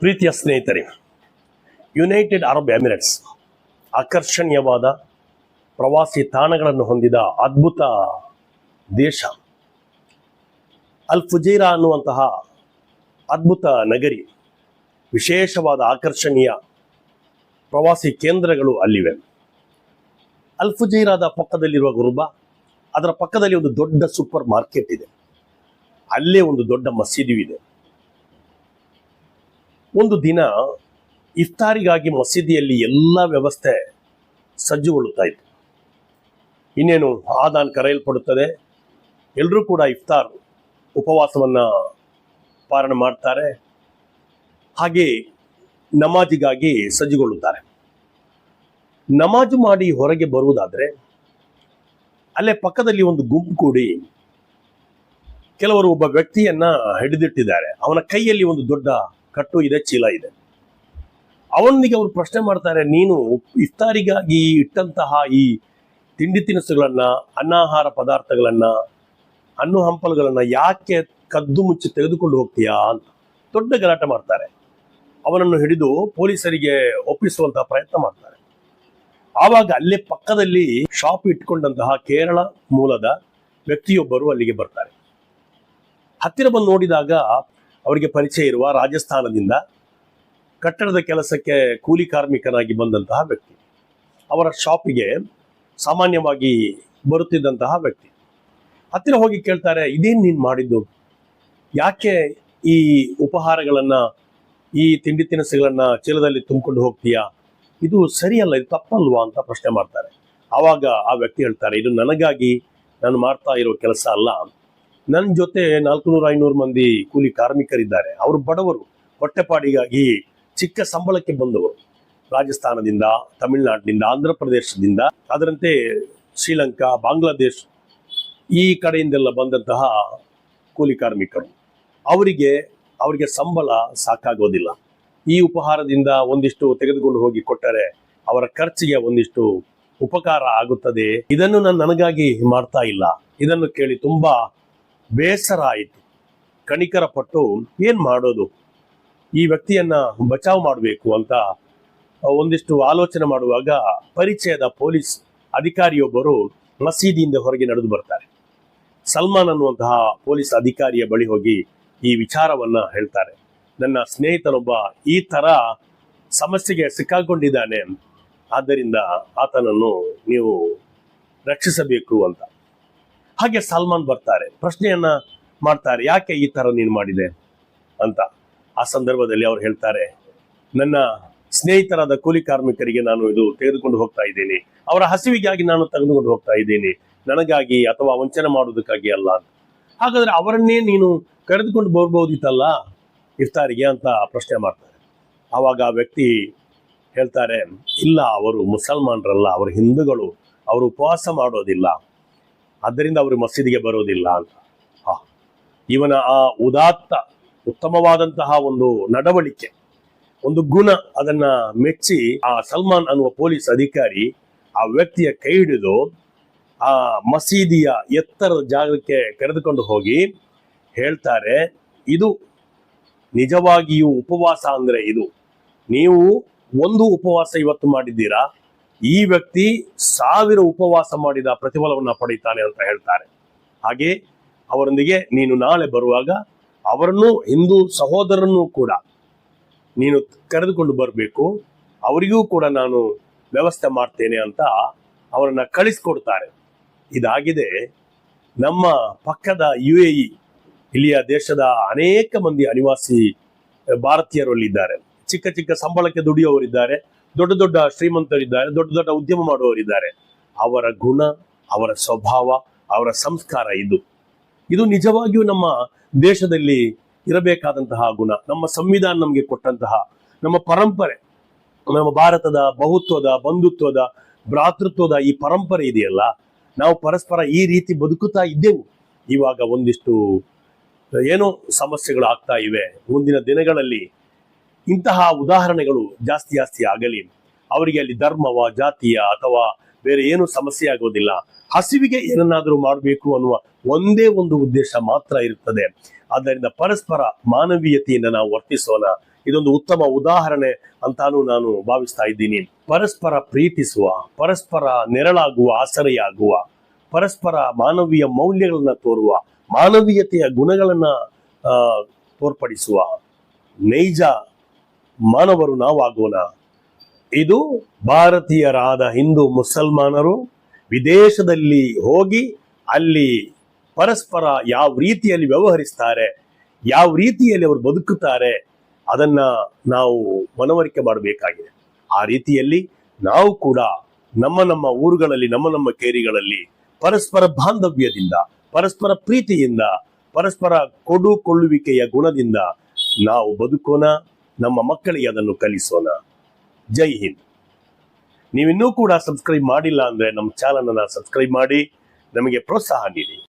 ಪ್ರೀತಿಯ ಸ್ನೇಹಿತರೆ United Arab Emirates ಆಕರ್ಷಣೀಯವಾದ ಪ್ರವಾಸಿ ತಾಣಗಳನ್ನು ಹೊಂದಿದ ಅದ್ಭುತ ದೇಶ. ಅಲ್ ಫುಜೀರಾ ಅನ್ನುವಂತಹ ಅದ್ಭುತ ನಗರಿ, ವಿಶೇಷವಾದ ಆಕರ್ಷಣೀಯ ಪ್ರವಾಸಿ ಕೇಂದ್ರಗಳು ಅಲ್ಲಿವೆ. ಅಲ್ ಫುಜೀರಾದ ಪಕ್ಕದಲ್ಲಿರುವ ಗುರುಬ, ಅದರ ಪಕ್ಕದಲ್ಲಿ ಒಂದು ದೊಡ್ಡ ಸೂಪರ್ ಮಾರ್ಕೆಟ್ ಇದೆ. ಅಲ್ಲೇ ಒಂದು ದೊಡ್ಡ ಮಸೀದಿಯೂ ಇದೆ. ಒಂದು ದಿನ ಇಫ್ತಾರಿಗಾಗಿ ಮಸೀದಿಯಲ್ಲಿ ಎಲ್ಲ ವ್ಯವಸ್ಥೆ ಸಜ್ಜುಗೊಳ್ಳುತ್ತಾ ಇತ್ತು. ಇನ್ನೇನು ಆದಾನ್ ಕರೆಯಲ್ಪಡುತ್ತದೆ. ಎಲ್ಲರೂ ಕೂಡ ಇಫ್ತಾರ್ ಉಪವಾಸವನ್ನು ಪಾಲನೆ ಮಾಡ್ತಾರೆ. ಹಾಗೆ ನಮಾಜಿಗಾಗಿ ಸಜ್ಜುಗೊಳ್ಳುತ್ತಾರೆ. ನಮಾಜು ಮಾಡಿ ಹೊರಗೆ ಬರುವುದಾದರೆ ಅಲ್ಲೇ ಪಕ್ಕದಲ್ಲಿ ಒಂದು ಗುಂಪು ಕೂಡಿ ಕೆಲವರು ಒಬ್ಬ ವ್ಯಕ್ತಿಯನ್ನ ಹಿಡಿದಿಟ್ಟಿದ್ದಾರೆ. ಅವನ ಕೈಯಲ್ಲಿ ಒಂದು ದೊಡ್ಡ ಕಟ್ಟು ಇದೆ, ಚೀಲ ಇದೆ. ಅವನಿಗೆ ಅವರು ಪ್ರಶ್ನೆ ಮಾಡ್ತಾರೆ, ನೀನು ಇಫ್ತಾರಿಗಾಗಿ ಇಟ್ಟಂತಹ ಈ ತಿಂಡಿ ತಿನಿಸುಗಳನ್ನ, ಅನ್ನಾಹಾರ ಪದಾರ್ಥಗಳನ್ನ, ಹಣ್ಣು ಹಂಪಲುಗಳನ್ನ ಯಾಕೆ ಕದ್ದು ಮುಚ್ಚಿ ತೆಗೆದುಕೊಂಡು ಹೋಗ್ತೀಯಾ ಅಂತ ದೊಡ್ಡ ಗಲಾಟೆ ಮಾಡ್ತಾರೆ. ಅವನನ್ನು ಹಿಡಿದು ಪೊಲೀಸರಿಗೆ ಒಪ್ಪಿಸುವಂತಹ ಪ್ರಯತ್ನ ಮಾಡ್ತಾರೆ. ಆವಾಗ ಅಲ್ಲೇ ಪಕ್ಕದಲ್ಲಿ ಶಾಪ್ ಇಟ್ಕೊಂಡಂತಹ ಕೇರಳ ಮೂಲದ ವ್ಯಕ್ತಿಯೊಬ್ಬರು ಅಲ್ಲಿಗೆ ಬರ್ತಾರೆ. ಹತ್ತಿರ ಬಂದು ನೋಡಿದಾಗ ಅವರಿಗೆ ಪರಿಚಯ ಇರುವ ರಾಜಸ್ಥಾನದಿಂದ ಕಟ್ಟಡದ ಕೆಲಸಕ್ಕೆ ಕೂಲಿ ಕಾರ್ಮಿಕನಾಗಿ ಬಂದಂತಹ ವ್ಯಕ್ತಿ. ಅವರ ಶಾಪಿಗೆ ಸಾಮಾನ್ಯವಾಗಿ ಬರುತ್ತಿದ್ದಂತಹ ವ್ಯಕ್ತಿ. ಹತ್ತಿರ ಹೋಗಿ ಕೇಳ್ತಾರೆ, ಇದೇನು ನೀನು ಮಾಡಿದ್ದು? ಯಾಕೆ ಈ ಉಪಹಾರಗಳನ್ನು, ಈ ತಿಂಡಿ ತಿನಿಸುಗಳನ್ನು ಚೀಲದಲ್ಲಿ ತುಂಬಿಕೊಂಡು ಹೋಗ್ತೀಯಾ? ಇದು ಸರಿಯಲ್ಲ, ಇದು ತಪ್ಪಲ್ವಾ? ಅಂತ ಪ್ರಶ್ನೆ ಮಾಡ್ತಾರೆ. ಆವಾಗ ಆ ವ್ಯಕ್ತಿ ಹೇಳ್ತಾರೆ, ಇದು ನನಗಾಗಿ, ನಾನು ಮಾಡ್ತಾ ಇರೋ ಕೆಲಸ ಅಲ್ಲ. ನನ್ನ ಜೊತೆ ನಾಲ್ಕುನೂರ ಐನೂರು ಮಂದಿ ಕೂಲಿ ಕಾರ್ಮಿಕರಿದ್ದಾರೆ. ಅವರು ಬಡವರು. ಹೊಟ್ಟೆಪಾಡಿಗಾಗಿ ಚಿಕ್ಕ ಸಂಬಳಕ್ಕೆ ಬಂದವರು. ರಾಜಸ್ಥಾನದಿಂದ, ತಮಿಳುನಾಡಿನಿಂದ ಆಂಧ್ರ ಪ್ರದೇಶದಿಂದ ಅದರಂತೆ ಶ್ರೀಲಂಕಾ, ಬಾಂಗ್ಲಾದೇಶ್ ಈ ಕಡೆಯಿಂದೆಲ್ಲ ಬಂದಂತಹ ಕೂಲಿ ಕಾರ್ಮಿಕರು. ಅವರಿಗೆ ಅವರಿಗೆ ಸಂಬಳ ಸಾಕಾಗೋದಿಲ್ಲ. ಈ ಉಪಹಾರದಿಂದ ಒಂದಿಷ್ಟು ತೆಗೆದುಕೊಂಡು ಹೋಗಿ ಕೊಟ್ಟರೆ ಅವರ ಖರ್ಚಿಗೆ ಒಂದಿಷ್ಟು ಉಪಕಾರ ಆಗುತ್ತದೆ. ಇದನ್ನು ನಾನು ನನಗಾಗಿ ಮಾಡ್ತಾ ಇಲ್ಲ. ಇದನ್ನು ಕೇಳಿ ತುಂಬಾ ಬೇಸರ ಆಯಿತು. ಕಣಿಕರ ಪಟ್ಟು ಏನ್ ಮಾಡೋದು? ಈ ವ್ಯಕ್ತಿಯನ್ನ ಬಚಾವ್ ಮಾಡಬೇಕು ಅಂತ ಒಂದಿಷ್ಟು ಆಲೋಚನೆ ಮಾಡುವಾಗ ಪರಿಚಯದ ಪೊಲೀಸ್ ಅಧಿಕಾರಿಯೊಬ್ಬರು ಮಸೀದಿಯಿಂದ ಹೊರಗೆ ನಡೆದು ಬರ್ತಾರೆ. ಸಲ್ಮಾನ್ ಅನ್ನುವಂತಹ ಪೊಲೀಸ್ ಅಧಿಕಾರಿಯ ಬಳಿ ಹೋಗಿ ಈ ವಿಚಾರವನ್ನ ಹೇಳ್ತಾರೆ. ನನ್ನ ಸ್ನೇಹಿತನೊಬ್ಬ ಈ ತರ ಸಮಸ್ಯೆಗೆ ಸಿಕ್ಕಾಕೊಂಡಿದ್ದಾನೆ. ಆದ್ದರಿಂದ ಆತನನ್ನು ನೀವು ರಕ್ಷಿಸಬೇಕು ಅಂತ. ಹಾಗೆ ಸಲ್ಮಾನ್ ಬರ್ತಾರೆ. ಪ್ರಶ್ನೆಯನ್ನ ಮಾಡ್ತಾರೆ. ಯಾಕೆ ಈ ತರ ನೀನು ಮಾಡಿದೆ? ಅಂತ ಆ ಸಂದರ್ಭದಲ್ಲಿ ಅವ್ರು ಹೇಳ್ತಾರೆ, ನನ್ನ ಸ್ನೇಹಿತರಾದ ಕೂಲಿ ಕಾರ್ಮಿಕರಿಗೆ ನಾನು ಇದು ತೆಗೆದುಕೊಂಡು ಹೋಗ್ತಾ ಇದ್ದೀನಿ. ಅವರ ಹಸಿವಿಗಾಗಿ ನಾನು ತೆಗೆದುಕೊಂಡು ಹೋಗ್ತಾ ಇದ್ದೀನಿ. ನನಗಾಗಿ ಅಥವಾ ವಂಚನೆ ಮಾಡುವುದಕ್ಕಾಗಿ ಅಲ್ಲ ಹಾಗಾದ್ರೆ ಅವರನ್ನೇ ನೀನು ಕರೆದುಕೊಂಡು ಬರ್ಬೋದಿತ್ತಲ್ಲ? ಇರ್ತಾರಿಗೆ ಅಂತ ಪ್ರಶ್ನೆ ಮಾಡ್ತಾರೆ. ಆವಾಗ ಆ ವ್ಯಕ್ತಿ ಹೇಳ್ತಾರೆ, ಇಲ್ಲ, ಅವರು ಮುಸಲ್ಮಾನರಲ್ಲ, ಅವರು ಹಿಂದೂಗಳು, ಅವರು ಉಪವಾಸ ಮಾಡೋದಿಲ್ಲ. ಆದ್ದರಿಂದ ಅವರು ಮಸೀದಿಗೆ ಬರೋದಿಲ್ಲ ಅಂತ. ಇವನ ಆ ಉದಾತ್ತ, ಉತ್ತಮವಾದಂತಹ ಒಂದು ನಡವಳಿಕೆ, ಒಂದು ಗುಣ ಅದನ್ನ ಮೆಚ್ಚಿ ಆ ಸಲ್ಮಾನ್ ಅನ್ನುವ ಪೊಲೀಸ್ ಅಧಿಕಾರಿ ಆ ವ್ಯಕ್ತಿಯ ಕೈ ಹಿಡಿದು ಆ ಮಸೀದಿಯ ಎತ್ತರದ ಜಾಗಕ್ಕೆ ಕರೆದುಕೊಂಡು ಹೋಗಿ ಹೇಳ್ತಾರೆ, ಇದು ನಿಜವಾಗಿಯೂ ಉಪವಾಸ ಅಂದ್ರೆ ಇದು. ನೀವು ಒಂದು ಉಪವಾಸ ಇವತ್ತು ಮಾಡಿದ್ದೀರಾ? ಈ ವ್ಯಕ್ತಿ ಸಾವಿರ ಉಪವಾಸ ಮಾಡಿದ ಪ್ರತಿಫಲವನ್ನ ಪಡೀತಾನೆ ಅಂತ ಹೇಳ್ತಾರೆ. ಹಾಗೆ ಅವರೊಂದಿಗೆ ನೀನು ನಾಳೆ ಬರುವಾಗ ಅವರನ್ನು, ಹಿಂದೂ ಸಹೋದರನ್ನು ಕೂಡ ನೀನು ಕರೆದುಕೊಂಡು ಬರಬೇಕು. ಅವರಿಗೂ ಕೂಡ ನಾನು ವ್ಯವಸ್ಥೆ ಮಾಡ್ತೇನೆ ಅಂತ ಅವರನ್ನ ಕಳಿಸ್ಕೊಡ್ತಾರೆ. ಇದಾಗಿದೆ ನಮ್ಮ ಪಕ್ಕದ ಯು ಎ ಇ, ಇಲ್ಲಿಯ ದೇಶದ ಅನೇಕ ಮಂದಿ ಅನಿವಾಸಿ ಭಾರತೀಯರಲ್ಲಿದ್ದಾರೆ. ಚಿಕ್ಕ ಚಿಕ್ಕ ಸಂಬಳಕ್ಕೆ ದುಡಿಯುವವರಿದ್ದಾರೆ. ದೊಡ್ಡ ದೊಡ್ಡ ಶ್ರೀಮಂತರಿದ್ದಾರೆ, ದೊಡ್ಡ ದೊಡ್ಡ ಉದ್ಯಮ ಮಾಡುವವರಿದ್ದಾರೆ. ಅವರ ಗುಣ, ಅವರ ಸ್ವಭಾವ, ಅವರ ಸಂಸ್ಕಾರ ಇದು. ಇದು ನಿಜವಾಗಿಯೂ ನಮ್ಮ ದೇಶದಲ್ಲಿ ಇರಬೇಕಾದಂತಹ ಗುಣ. ನಮ್ಮ ಸಂವಿಧಾನ ನಮಗೆ ಕೊಟ್ಟಂತಹ ನಮ್ಮ ಪರಂಪರೆ. ನಮ್ಮ ಭಾರತದ ಬಹುತ್ವದ, ಬಂಧುತ್ವದ, ಭ್ರಾತೃತ್ವದ ಈ ಪರಂಪರೆ ಇದೆಯಲ್ಲ? ನಾವು ಪರಸ್ಪರ ಈ ರೀತಿ ಬದುಕುತ್ತಾ ಇದ್ದೆವು. ಇವಾಗ ಒಂದಿಷ್ಟು ಏನೋ ಸಮಸ್ಯೆಗಳು ಆಗ್ತಾ ಇವೆ. ಮುಂದಿನ ದಿನಗಳಲ್ಲಿ ಇಂತಹ ಉದಾಹರಣೆಗಳು ಜಾಸ್ತಿ ಜಾಸ್ತಿ ಆಗಲಿ. ಅವರಿಗೆ ಅಲ್ಲಿ ಧರ್ಮವ, ಜಾತಿಯ ಅಥವಾ ಬೇರೆ ಏನು ಸಮಸ್ಯೆ ಆಗೋದಿಲ್ಲ. ಹಸಿವಿಗೆ ಏನನ್ನಾದರೂ ಮಾಡಬೇಕು ಅನ್ನುವ ಒಂದೇ ಒಂದು ಉದ್ದೇಶ ಮಾತ್ರ ಇರುತ್ತದೆ ಆದ್ದರಿಂದ ಪರಸ್ಪರ ಮಾನವೀಯತೆಯಿಂದ ನಾವು ವರ್ತಿಸೋಣ. ಇದೊಂದು ಉತ್ತಮ ಉದಾಹರಣೆ ಅಂತಾನು ನಾನು ಭಾವಿಸ್ತಾ ಇದ್ದೀನಿ. ಪರಸ್ಪರ ಪ್ರೀತಿಸುವ, ಪರಸ್ಪರ ನೆರಳಾಗುವ, ಆಸರೆಯಾಗುವ, ಪರಸ್ಪರ ಮಾನವೀಯ ಮೌಲ್ಯಗಳನ್ನ ತೋರುವ, ಮಾನವೀಯತೆಯ ಗುಣಗಳನ್ನ ತೋರ್ಪಡಿಸುವ ನೈಜ ಮಾನವರು ನಾವಾಗೋಣ. ಇದು ಭಾರತೀಯರಾದ ಹಿಂದೂ ಮುಸಲ್ಮಾನರು ವಿದೇಶದಲ್ಲಿ ಹೋಗಿ ಅಲ್ಲಿ ಪರಸ್ಪರ ಯಾವ ರೀತಿಯಲ್ಲಿ ವ್ಯವಹರಿಸ್ತಾರೆ, ಯಾವ ರೀತಿಯಲ್ಲಿ ಅವರು ಬದುಕುತ್ತಾರೆ, ಅದನ್ನ ನಾವು ಮನವರಿಕೆ ಮಾಡಬೇಕಾಗಿದೆ. ಆ ರೀತಿಯಲ್ಲಿ ನಾವು ಕೂಡ ನಮ್ಮ ನಮ್ಮ ಊರುಗಳಲ್ಲಿ, ನಮ್ಮ ನಮ್ಮ ಕೇರಿಗಳಲ್ಲಿ ಪರಸ್ಪರ ಬಾಂಧವ್ಯದಿಂದ, ಪರಸ್ಪರ ಪ್ರೀತಿಯಿಂದ, ಪರಸ್ಪರ ಕೊಡುಕೊಳ್ಳುವಿಕೆಯ ಗುಣದಿಂದ ನಾವು ಬದುಕೋಣ. ನಮ್ಮ ಮಕ್ಕಳಿಗೆ ಅದನ್ನು ಕಲಿಸೋಣ. ಜೈ ಹಿಂದ್. ನೀವಿನ್ನೂ ಕೂಡ ಸಬ್ಸ್ಕ್ರೈಬ್ ಮಾಡಿಲ್ಲ ಅಂದ್ರೆ ನಮ್ಮ ಚಾನಲ್ ಅನ್ನ ಸಬ್ಸ್ಕ್ರೈಬ್ ಮಾಡಿ, ನಮಗೆ ಪ್ರೋತ್ಸಾಹ ನೀಡಿ.